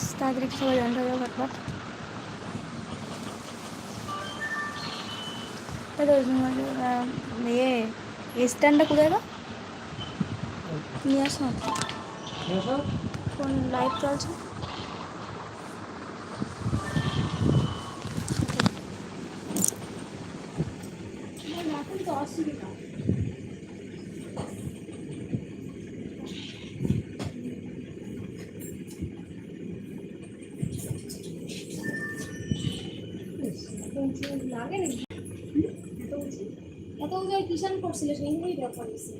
Please তাড়াতাড়ি সবাই join হয়ে যাও ফটফট ইয়ে স্ট্যান্ডটা কোথায় গো নিয়ে আসো কোন লাইভ চলছে এখন তো লাগে নাকি এত উঁচু কিষান করছিল সেই জন্যই ব্যাপার হয়েছে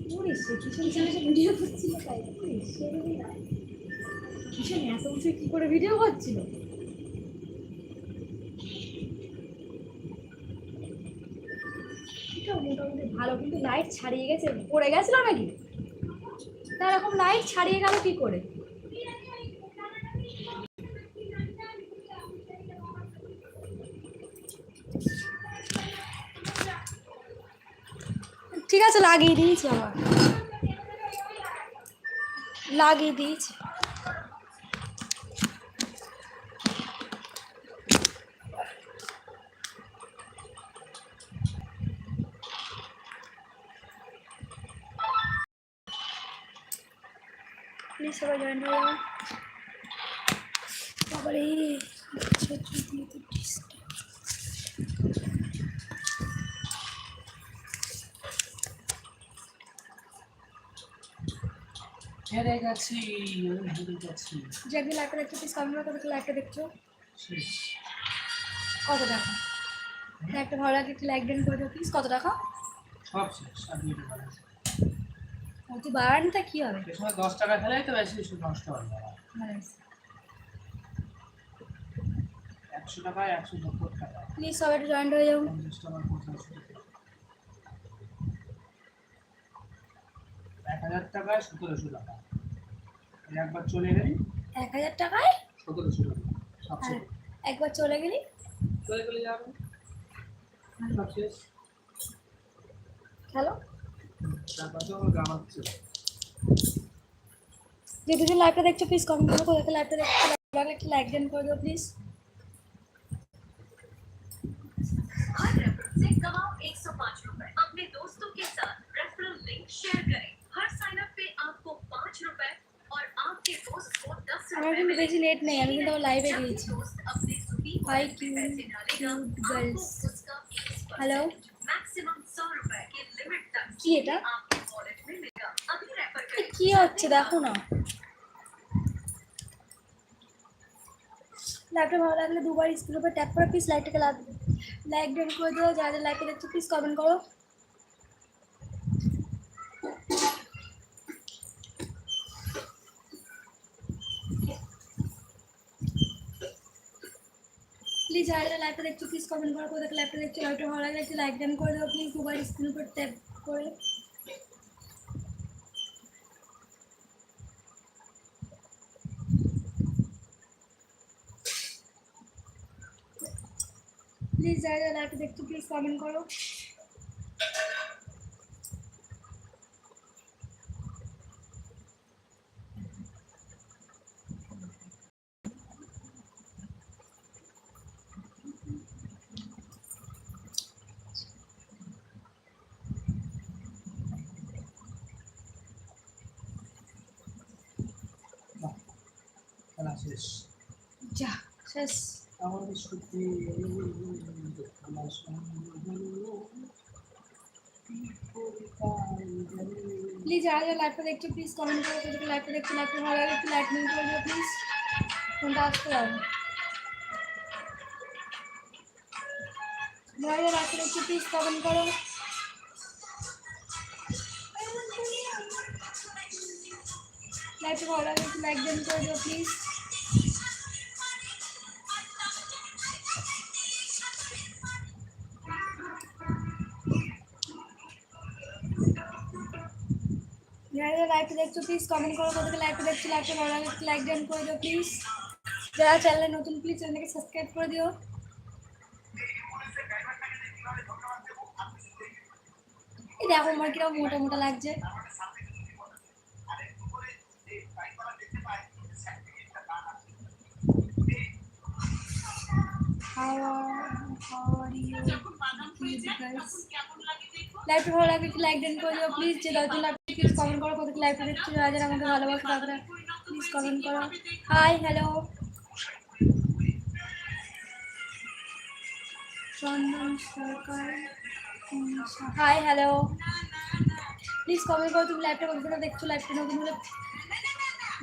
কিষান এসে ভিডিও করছিল তাই কিষান এত উঁচু কি করে ভিডিও করছিল মোটামুটি ভালো কিন্তু লাইট ছাড়িয়ে গেছে পড়ে গেছিল নাকি তার এরকম লাইট ছাড়িয়ে গেল কি করে? ঠিক আছে লাগিয়ে দিয়েছি আবার লাগিয়ে দিয়েছি প্লিজ সবাই জয়েন হয়ে যাও বাবারে আচ্ছা, যদি তো disturb- হেরে গেছি আমি হেরে গেছি। যে একদিন লাইভটা দেখছ প্লিজ কমেন্ট করে কত লাইভটা দেখছ। কত টাকা? লাইভটা ভালো লাগে একটু লাইক দেন করে দিও প্লিজ কত টাকা? সব শেষ আর তুই বাড়ানিটা কী হবে? সময় দশ টাকা খেলে তো বেশি নষ্ট মানে একশো টাকায় একশো সত্তর টাকা। প্লিজ সবাই একটু জয়েন্ট হয়ে যাও পঞ্চাশ টাকা পঞ্চাশ টাকা এক হাজার টাকায় সতেরোশো টাকা। একবার চলে গেলি। এক হাজার টাকায়? সতেরোশো টাকা সাতশো একবার চলে গেলি? চলে গেলে যাবে। সব শেষ। হ্যালো? তারপর যে দুজন লাইভটা দেখছ প্লিজ কমেন্ট করে কোথায় লাইভটা দেখছ লাগলে একটু লাইক দেন করে দিও প্লিজ আমার কিন্তু বেশি লেট নেই, আমি কিন্তু লাইভে গিয়েছি। হাই কিউ কিউট গার্লস হ্যালো কি এটা? কি হচ্ছে? দেখো না। লাইভটা ভালো লাগলে দুবার স্ক্রিন উপর ট্যাপ করে প্লিজ লাইকটাকে লাইক ডান করে দাও। যারা যারা লাইভে দেখছ প্লিজ কমেন্ট করো। প্লিজ যারা লাইভটা দেখছ প্লিজ কমেন্ট করো কোথায় লাইভটা দেখছ লাইভটা ভালো লাগে একটু লাইক ডেন করে দেবো প্লিজ দুবার স্ক্রিন উপর ট্যাপ করে। প্লিজ যারা যারা লাইভটা দেখছ প্লিজ কমেন্ট করো খেলা শেষ যা শেষ আমাদের সত্যি খেলা প্লিজ যারা যারা লাইভটা দেখছ প্লিজ কমেন্ট করো কোথায় লাইভটা দেখছ লাইভটা ভালো লাগে একটু লাইক নিন করে দিও প্লিজ ফোনটা আসতে হবে যারা যারা লাইভটা দেখছ প্লিজ কমেন্ট করো লাইভটা ভালো লাগে একটু লাইক দেন করে দিও প্লিজ দেখছ প্লিজ কমেন্ট করো কোথায় লাইভটা দেখছ লাইভটা ভালো লাগে লাইক দেন করে দিও প্লিজ যারা চ্যানেলে নতুন প্লিজ চ্যানেলকে সাবস্ক্রাইব করে দিও। এই দেখো, আমার কীরকম মোটা মোটা লাগছে। লাইভটা ভালো লাগে লাইক দেন করে দিও প্লিজ যে দশজন প্লিজ কমেন্ট করো, কত লাইভটা দেখছ যারা যারা আমাকে ভালোবাসো তারা প্লিজ কমেন্ট করো। Hi hello Chandan Sarkar hi hello please comment করো, তুমি লাইভটা কত দেখছ লাইভটা নতুন হলে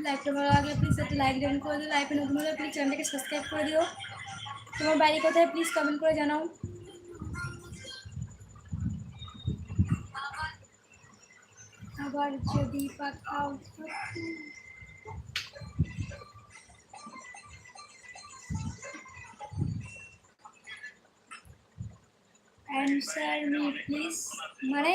লাইভটা ভালো লাগলে প্লিজ একটা লাইক ডাউন করে দিও লাইভে নতুন হলে প্লিজ চ্যানেলটাকে সাবস্ক্রাইব করে দিও। তোমার বাড়ি কোথায় প্লিজ কমেন্ট করে জানাও। আবার যদি পাখাও অ্যান্সার মি প্লিজ মানে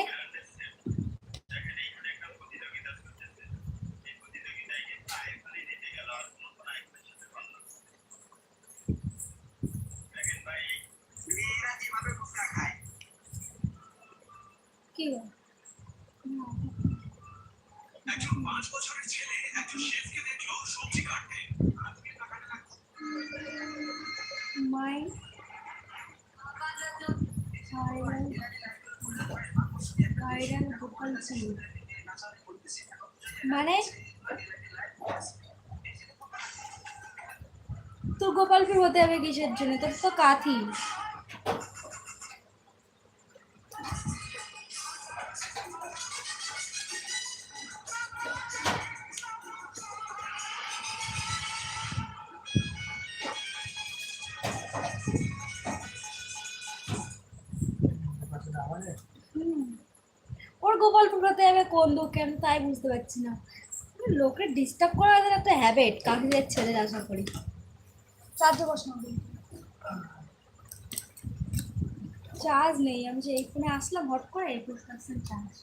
কি গো? My viral viral Gopal Singh মানে তোর গোপালপুর হতে হবে কিসের জন্য? তোর তো কাথি। ওর গোপালপুর হতে হবে কোন দুঃখে? আমি তাই বুঝতে পারছি না। লোকের ডিস্টার্ব করা একটা হ্যাবিট কাকিদের ছেলের আশা করি। চার্জে নেই আমি যে এই আসলাম হট করে একুশ percent charge.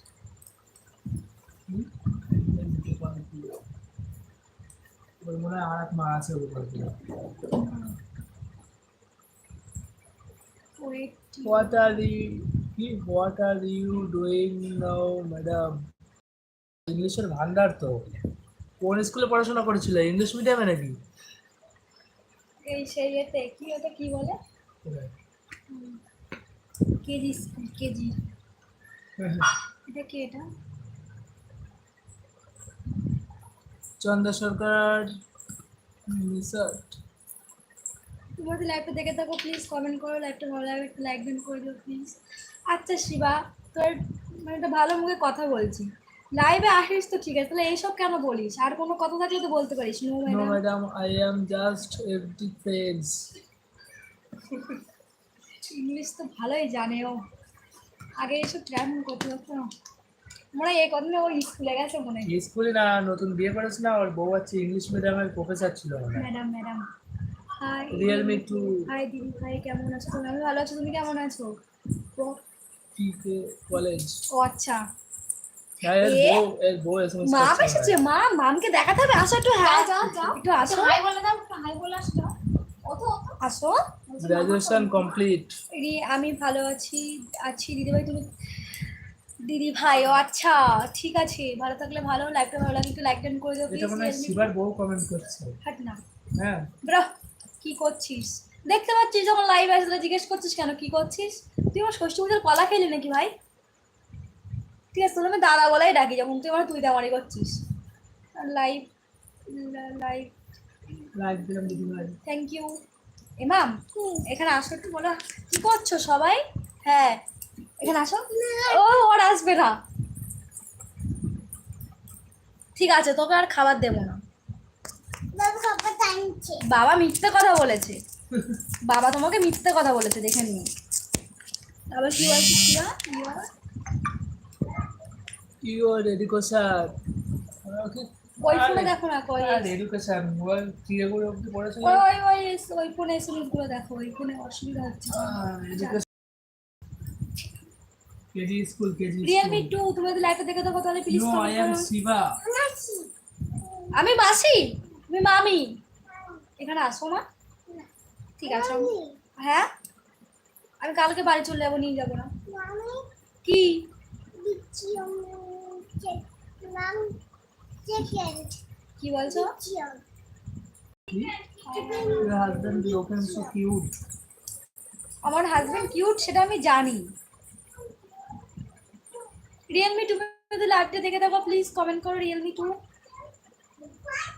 What are you what are you doing now, madam ইংলিশের ভান্ডার তো। কোন স্কুলে পড়াশোনা করেছিল? ইংলিশ মিডিয়ামে নাকি? এই সেই এতে কি ওটা কি বলে? KG school KG. এটা কি এটা? চন্দ্র সরকার রিসার্চ তুমি যদি লাইভটা দেখে থাকো প্লিজ কমেন্ট করো লাইভটা ভালো লাগে একটু লাইক দেন করে দিও প্লিজ আচ্ছা শিবা তোর মানে একটা ভালো মুখে কথা বলছি। লাইভে আসিস তো ঠিক আছে। তাহলে এইসব কেন বলিস? আর কোনো কথা থাকলে তো বলতে পারিস no no madam I am just every friends English তো ভালোই জানে ও। আগে এসব ট্রাই করতে হতো? না মনে হয় এই কদিনে ও স্কুলে গেছে মনে হয়। স্কুলে না নতুন বিয়ে করেছে না ওর বউ আছে ইংলিশ মিডিয়ামের প্রফেসর ছিল madam madam. Hi. Realme two hi দিদি ভাই কেমন আছো? তুমি? আমি ভালো আছো তুমি কেমন আছো? ও টিকে কলেজ ও আচ্ছা। হ্যাঁ মা এসেছে মা মামকে দেখাতে হবে আসো একটু হ্যাঁ একটু আসো। হাই বলে দাও হাই বলে আসো। আসো। গ্রাজুয়েশন কমপ্লিট রি আমি ভালো আছি আছি দিদি ভাই তুমি দিদি ভাই ও আচ্ছা ঠিক আছে ভালো থাকলে ভালো লাইকটা ভালো লাগে একটু লাইক ডান করে দিও এটা মনে হয় শিবার বউ কমেন্ট করছে। হাট না। হ্যাঁ। ব্রা কি করছিস? দেখতে পাচ্ছিস যখন লাইভ আসলে জিজ্ঞেস করছিস কেন কি করছিস? তুই আমার ষষ্ঠী পুজোর কলা খেলি নাকি ভাই? ঠিক আছে তোর আমি দাদা বলাই ডাকি যখন তুই আমার তুই দামারি করছিস। লাইভ লাইভ লাইক দিলাম দিদি ভাই থ্যাংক ইউ এমাম এখানে আসো একটু বলো কি করছ সবাই? হ্যাঁ এখানে আসো। ও ওর আসবে না। ঠিক আছে তোকে আর খাবার দেবো না। বাবা মিথ্যে কথা বলেছে। বাবা তোমাকে মিথ্যে কথা বলেছে দেখে নিও। তারপর কি বলছিস ওকে ওই ফোনে দেখো না কই আর এডুকেশন মোবাইল কি এগুলো অবধি ওই ওই ওই ওই ফোনে এসএমএসগুলো দেখো ওই ফোনে অসুবিধা হচ্ছে। Education KG school KG Realme two তুমি যদি লাইভে দেখে থাকো তাহলে please no I am Shiva আমি মাসি? তুমি মামি? এখানে আসো না। ঠিক আছে। হ্যাঁ? আমি কালকে বাড়ি চলে যাব নিয়ে যাব না। কি? কি বলছো. আমার হাজবেন্ড কিউট সেটা আমি জানি। রিয়েলমি টু লাইভটা দেখে দেখো প্লিজ কমেন্ট করো রিয়েলমি টু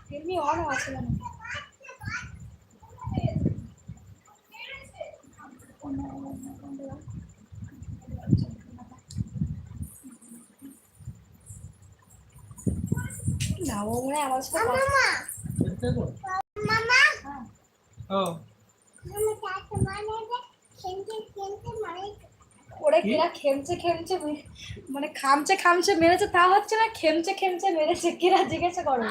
রিয়েলমি অন আছে না। না ও মনে আমার সাথে হ্যাঁ। ও ওরে কিরা খেমচে খেমচে মানে খামচে খামচে মেরেছে তা হচ্ছে না খেমচে খেমচে মেরেছে কিরা জিজ্ঞাসা করো।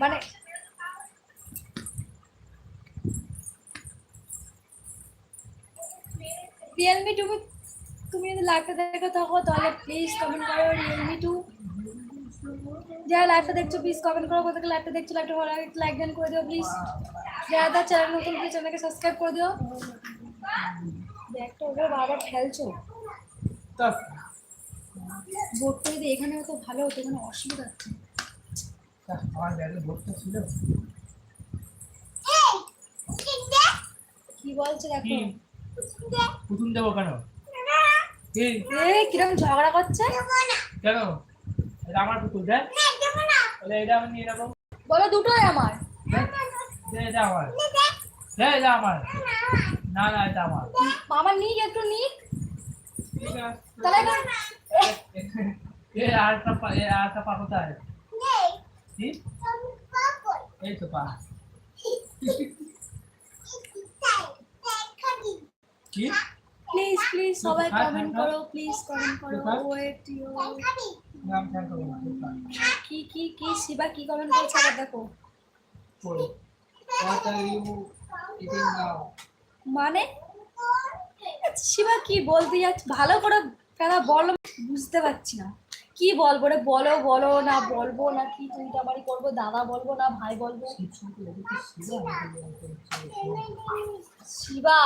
মানে রিয়েলমি টু তুমি যদি লাগতে দেখে থাকো তাহলে প্লিজ কমেন্ট করো রিয়েলমি টু যারা লাইভটা দেখছ প্লিজ কমেন্ট করো কোথাকে লাইভটা দেখছ লাইভটা ভালো লাগে লাইক দেন করে দিও প্লিজ যারা তার চ্যানেল নতুন প্লিজ চ্যানেলকে সাবস্ক্রাইব করে দিও। ব্যাগটা ওগুলো বারবার ফেলছো তা বোর্ডটা যদি এখানে হতো ভালো হতো কোনো অসুবিধা হচ্ছে তা আমার ব্যাগে ভর্তি ছিল কি বলছে দেখো। পুতুল দেবো কেন? কি এ কিরম ঝগড়া করছে? কেন? এটা আমার পুতুল দেখ। তাহলে এটা আমি নিয়ে নেব। বলো দুটোই আমার। এটা আমার। দে এটা আমার। না না এটা আমার। মামা নিক একটু নিক। তাহলে এ আরেকটা পা এ আরেকটা পা কোথায়? এই তো পা। প্লিজ প্লিজ সবাই হ্যাঁ, কমেন্ট হ্যাঁ, করো প্লিজ কমেন্ট করো। হ্যাঁ। ওয়েট ইউ কি কি কি শিবা কি কমেন্ট করছে আবার দেখো? মানে আচ্ছা, শিবা কি বলতে যাচ্ছে ভালো করে কেনা বলো বুঝতে পারছি না কি বলব রে বলো বলো না বলব না কি তুই বাড়ি করব দাদা বলব না ভাই বলব শিবা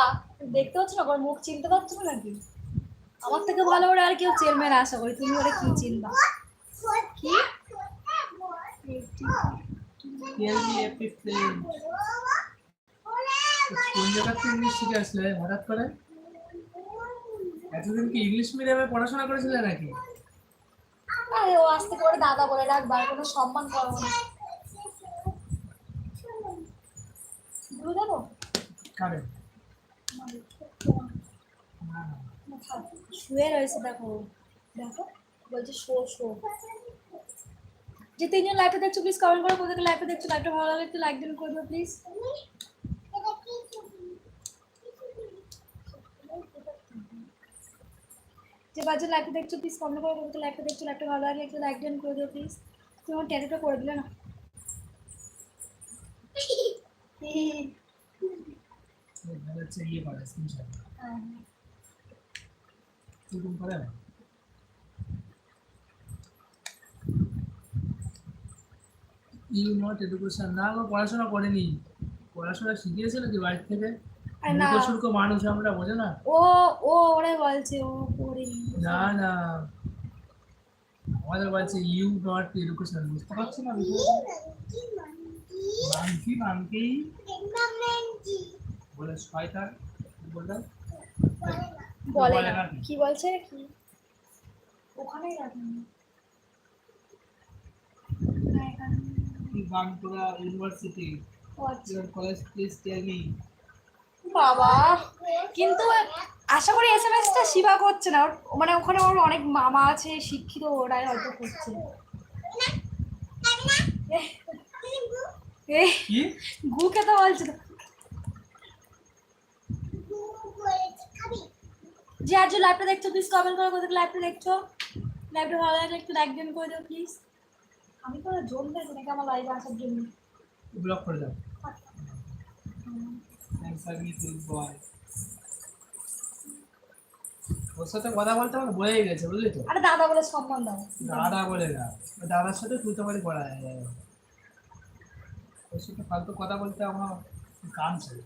দেখতে পাচ্ছ না ওর মুখ চিনতে পারছ নাকি আমার থেকে ভালো করে আর কেউ চেনবে না আশা করি। তুমি ওরা কি চিনবা? কি? Tell me a bit কোন জায়গা থেকে ইংলিশ শিখে আসলে হঠাৎ করে এতদিন কি ইংলিশ মিডিয়ামে পড়াশোনা করেছিলে নাকি আরে ও আস্তে করে দাদা বলে কোনো সম্মান করব না। দেবো? কারে? শুয়ে রয়েছে দেখো দেখো বলছে শো শো। যে তিনজন লাইভটা দেখছ প্লিজ কমেন্ট করো কোথাকে লাইভটা দেখছ লাইভটা ভালো লাগলে একটু লাইক দিন করে দিও প্লিজ যে বাজে লাইভটা দেখছ প্লিজ কমেন্ট করো কোথাকে লাইভটা দেখছ লাইভটা ভালো লাগলে একটু লাইক দিন করে দিও প্লিজ তুমি আমার ট্যাটুটা করে দিলে না? হ্যাঁ। না ইউ নট এডুকেশন না গো পড়াশোনা করেনি। পড়াশোনা শিখিয়েছে নাকি বাড়ি থেকে? মানুষ আমরা বোঝো না? ও ও ওরাই বলছে ও পড়েনি না না। আমাদের বলছে ইউ নট এডুকেশন বুঝতে পারছ না মানকি মানকি। বলে শয়তান বলে বলে না। কি বলছে কি ওখানেই রাখেন না, এখানে। বাংপুরা ইউনিভার্সিটি আচ্ছা। Your college please tell me বাবা কিন্তু আশা করি এস এম এসটা শিবা করছে না ওর মানে ওখানে ওর অনেক মামা আছে শিক্ষিত ওরাই হয়তো করছে গু খেতে বলছে তো যে আজ লাইভটা দেখছ প্লিজ কমেন্ট করো কোথায় লাইভটা দেখছ। লাইভটা ভালো লাগলে একটু লাইক দেন করে দিও প্লিজ আমি তো জোন দেখছি নাকি আমার লাইভে আসার জন্য। ব্লক করে দাও। বয় ওর সাথে কথা বলতে আমার বয়ে গেছে বুঝলি তো? আরে দাদা বলে সম্মান দাও। দাদা বলে না। দাদার সাথে তুই তো বাড়ি পড়া যায়। ওর সাথে ফালতু কথা বলতে আমার কাম ছিল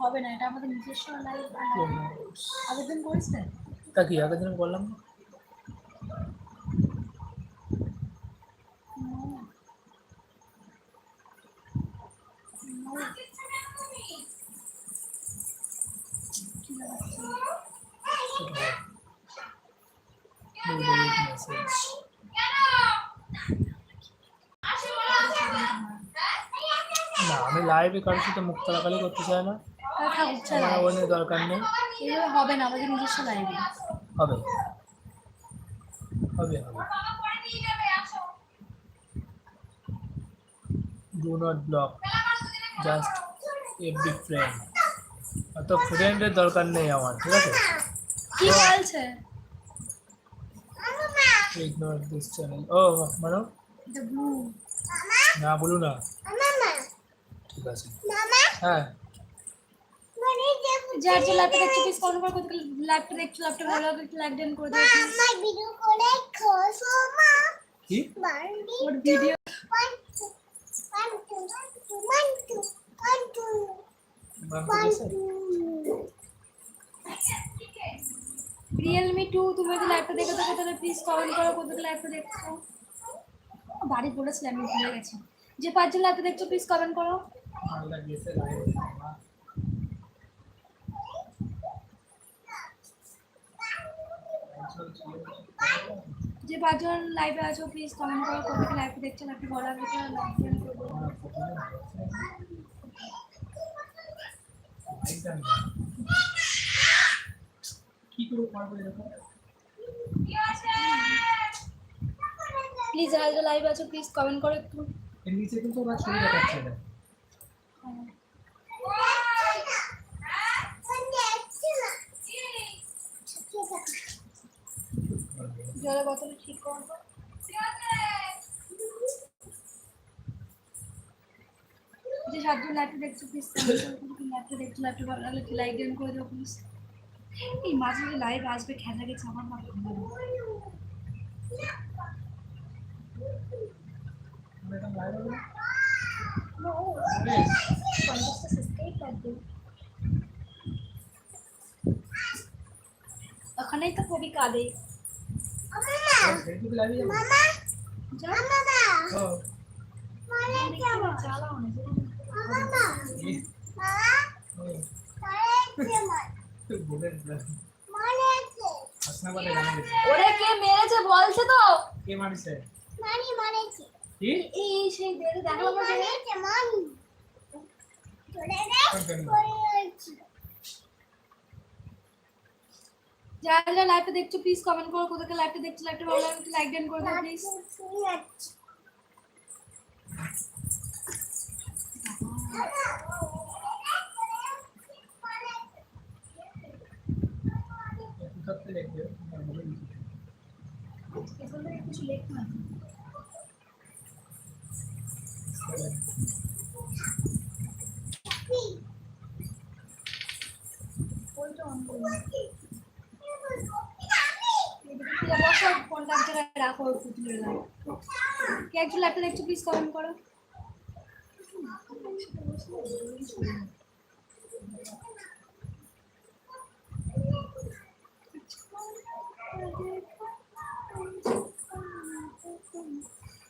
হবে না এটা আমাদের নিজস্ব লাইফ আবেদন করেছেন? তা কি আবেদন করলাম না? না আমি লাইভে কারোর সাথে মুখ তালাকালি করতে চাই না। তাহলে আমার ওই নিয়ে দরকার নেই। এভাবে হবে না আমাদের নিজস্ব লাইভে হবে। হবে হবে। Do not block just every friend অত ফ্রেন্ডের দরকার নেই আমার ঠিক আছে? কি বলছে? ইগনোর দিস চ্যানেল ও মানে না বলু না। ঠিক আছে। হ্যাঁ। যার যে ল্যাপটপ দেখছ প্লিজ কমেন্ট করে কোথাও ল্যাপটপ দেখছ ল্যাপটপ ভালো একটু লাইক ডান করে দাও please। কি? ওর ভিডিও রিয়েলমি টু তুমি যদি ল্যাপটপ দেখে থাকো, তাহলে প্লিজ কমেন্ট করো কোথাও ল্যাপটপ দেখছ। বাড়ি বলেছিলাম আমি ভুলে গেছি। যে পাঁচজন ল্যাপটপ দেখছ প্লিজ কমেন্ট করো। লাইভ যে পাঁচজন লাইভে আছো প্লিজ কমেন্ট করো কোথাও লাইভ দেখছ ল্যাপটপ ভালো লাগে লাইক ডান করে দাও কি করে এরকম প্লিজ যারা লাইভ আছো প্লিজ কমেন্ট করো একটু। এর নিচে কিন্তু আমার ছবি দেখাচ্ছে না। জলের বোতলে ঠিক করব যে সাতজন ল্যাপটপ দেখছ প্লিজ ল্যাপটপ দেখছ ল্যাপটপ ভালো লাগলে লাইক ডান করে দাও প্লিজ এই মাঝে লাইভ আসবে খেলা গেছে আমার দিও ওখানেই তো কবি কাঁদে চালাও না গেছে। ওরে কে মেরেছে বলছে তো? কে মারিছে? কি? এই সেই দেখে দেখলাম না যে যারা যারা লাইভে দেখছ প্লিজ কমেন্ট করো কোথাকে লাইভে দেখছ লাইভটা ভালো লাগলে লাইক ডান করে দাও প্লিজ কোথা থেকে দেখবে আমার বলে দিচ্ছি। এগুলো কিছু লেখ না কোনটা অন করব বসো ফোনটা এক জায়গায় রাখো একটু তুলে দাও কে একজন লাইভটা দেখছ প্লিজ কমেন্ট করো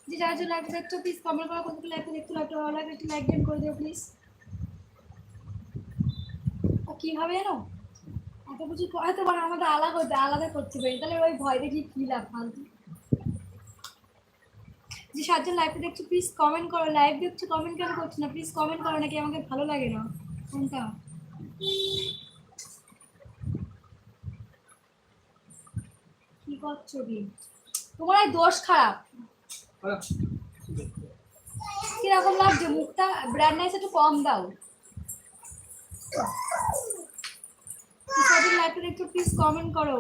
যে যারা যারা লাইভ দেখছ প্লিজ কমেন্ট করো কোথাও লাইভ দেখছ লাইভটা ভালো লাগে একটু লাইক করে দিও প্লিজ কীভাবে জানো? এত কিছু হয়তো মানে আমাদের আলাদা করতে আলাদা করতে পারি। তাহলে ওই ভয় দেখি কি লাভ ফালতু যে সাতজন লাইভে দেখছ প্লিজ কমেন্ট করো লাইভ দেখছ কমেন্ট কেন করছ না? প্লিজ কমেন্ট করো নাকি আমাকে ভালো লাগে না? কোনটা? তোমার এই দোষ খারাপ। কীরকম লাগছে? মুখটা ব্র্যান্ডনেস একটু কম দাও। সাথে লাইভটা একটু প্লিজ কমেন্ট করো।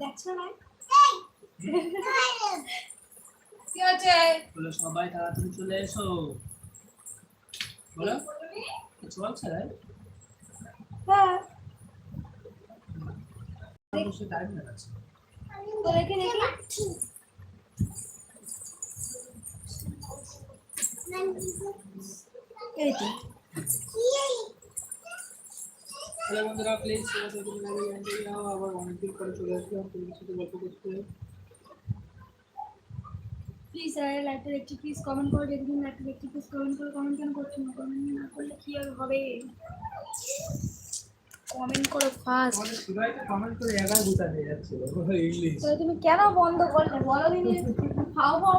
দেখছ না? কি হচ্ছে? সবাই তাড়াতাড়ি চলে এসো। বলো চলছে রাই হ্যাঁ এই তো হ্যালো বন্ধুরা চলে আসলাম তোমাদের সাথে প্লিজ আর লাইভটা দেখছি কমেন্ট করে, যেদিন লাইভটা দেখছি কমেন্ট করো কমেন্ট কেন করছ না? কমেন্ট না করলে কী হবে? কমেন্ট করো ফার্স্ট কমেন্ট করে একা গুতা দিয়ে যাচ্ছিল। ইংলিশ তুমি কেন বন্ধ করলে? বলো দিদি খাও খাও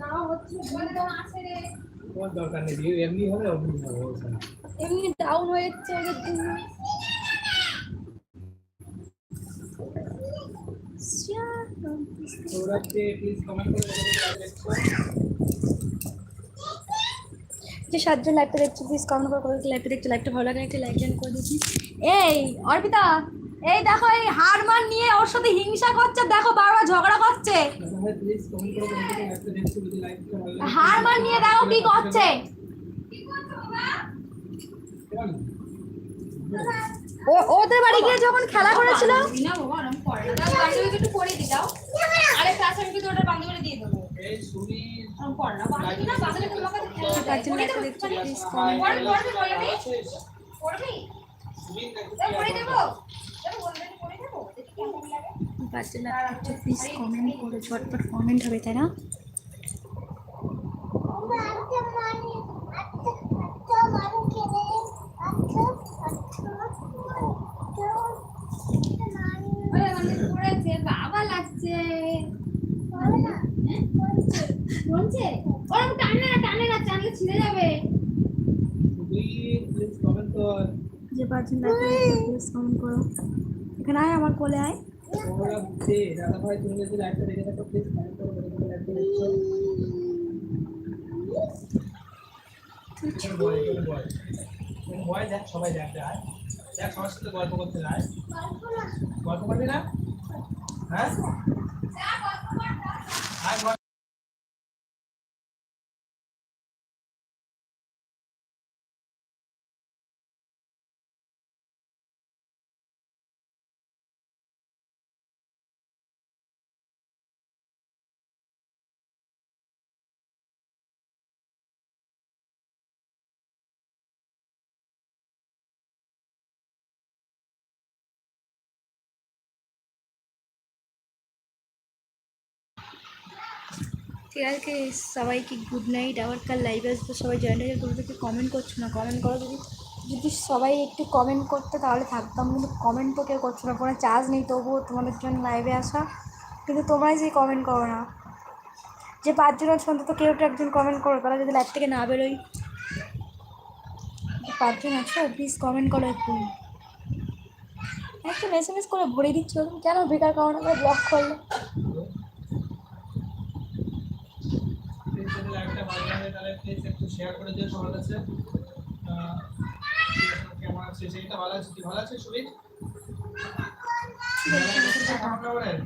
যারা হচ্ছে আসে রে তোমার দরকার নেই এমনি হবে অমনি হবে এমনি ডাউন হয়ে যাচ্ছে দেখো যে সাতজন লাইভটা দেখছি প্লিজ কমেন্ট করে লাইভটা দেখছি লাইভটা ভালো লাগে একটা লাইক জান করে দিচ্ছি এই অর্পিতা এই দেখো এই হারমান নিয়ে ওর সাথে হিংসা করছে দেখো বারবার ঝগড়া করছে। হারমান নিয়ে দেখো কি করছে। ও ওদের বাড়ি গিয়ে যখন খেলা করেছিল? না প্লিজ কমেন্ট করে ঝটপট হবে তাই না? মানে বাবা লাগছে। বলছে? ওরকম টানে না টানে না টানলে ছিঁড়ে যাবে সুমি প্লিজ কমেন্ট কর লাইভটা প্লিজ কমেন্ট করো। এখানে আয় আমার কোলে আয়। দেখে দেখো দেখ সবাই দেখ সবার সাথে গল্প করতে আয় গল্প করবি না? হ্যাঁ? ঠিক আছে সবাইকে গুড নাইট আবার কাল লাইভে আসব, সবাই জয়েন হয়ে যাবে, তোমরা কমেন্ট করছ না? কমেন্ট করো যদি যদি সবাই একটু কমেন্ট করতে, তাহলে থাকতাম, কিন্তু কমেন্ট তো কেউ করছ না, কোনো চার্জ নেই, তবুও তোমাদের জন্য লাইভে আসা, কিন্তু তোমরাই যে কমেন্ট করো না। যে পাঁচজন আছে অন্তত কেউ একটা একজন কমেন্ট করো তাহলে যদি লাইভ থেকে না বেরোই। পাঁচজন আছো প্লিজ কমেন্ট করো একটু। একটু এস করে ভরে দিচ্ছ তুমি কেন বেকার কারণে ব্লক করলে প্লিজ যদি লাইভটা ভালো লাগে তাহলে প্লিজ একটু শেয়ার করে দিও সবার কাছে। কেমন আছে? সেটা ভালো আছে? ভালো আছে। কেমন খবরের?